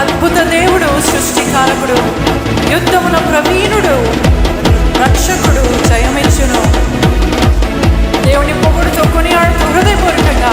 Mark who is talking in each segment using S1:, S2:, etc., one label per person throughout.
S1: అద్భుత దేవుడు సృష్టికారకుడు యుద్ధమున ప్రవీణుడు రక్షకుడు జయమిచ్చును. దేవుని పొగుడుతో కొనియాడుతూ హృదయపూర్వకంగా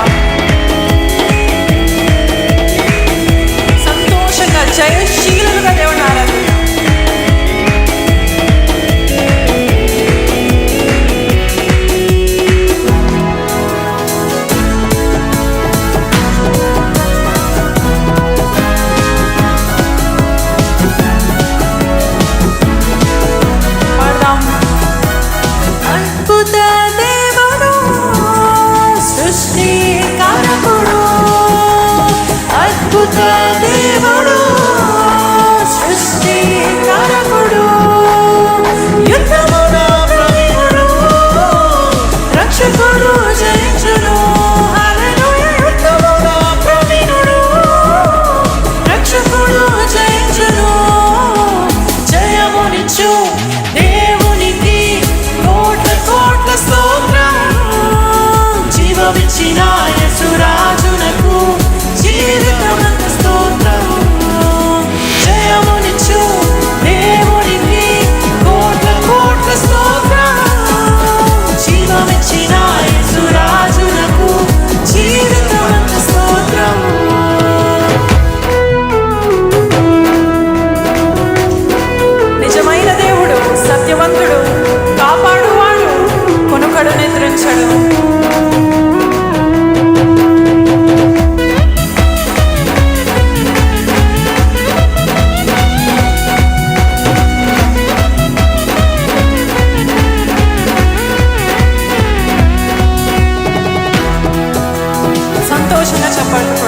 S1: todo es una chaparra.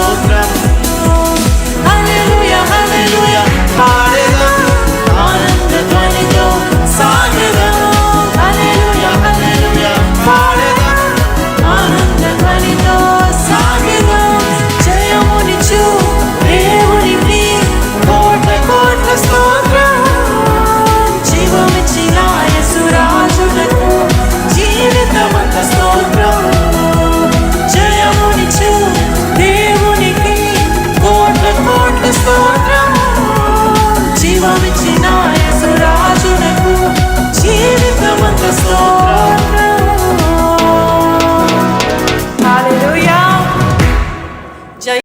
S1: otra. Aleluya, aleluya.